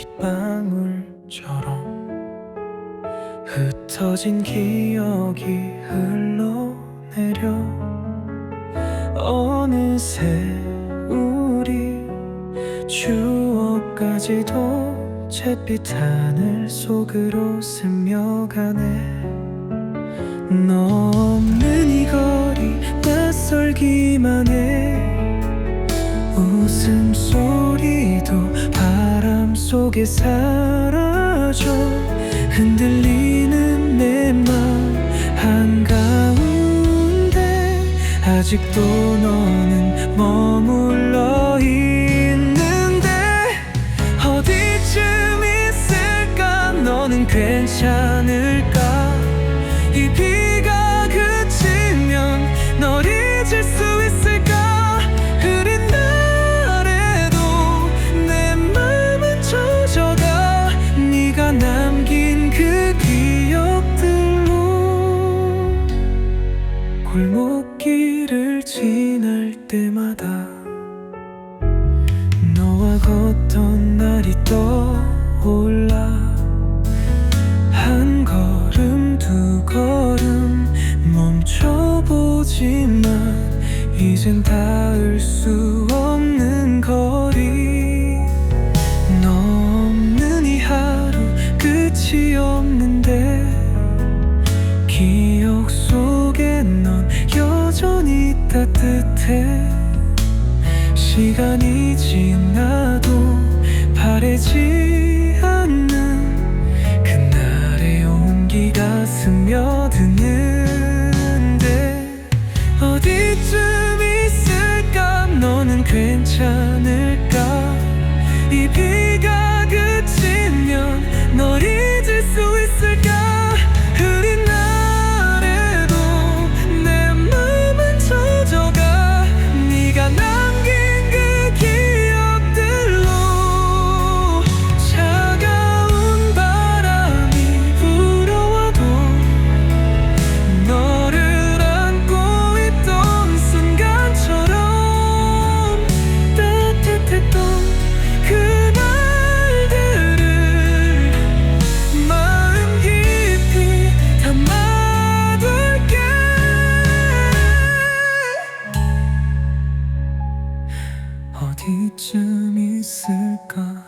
빗방울처럼 흩어진 기억이 흘러내려 어느새 우리 추억까지도 잿빛 하늘 속으로 스며가네. 너 없는 이 거리 낯설기만 해. 속에 사라져 흔들리는 내 맘 한가운데 아직도 너는 머물러 있는데 어디쯤 있을까? 너는 괜찮을까? 이 비 그 기억들로 골목길을 지날 때마다 너와 걷던 날이 떠올라. 한 걸음 두 걸음 멈춰보지만 이젠 닿을 수 없는 거리 속에 넌 여전히 따뜻해. 시간이 지나도 바래지 않는 그날의 온기가 스며드는데 어디쯤 God.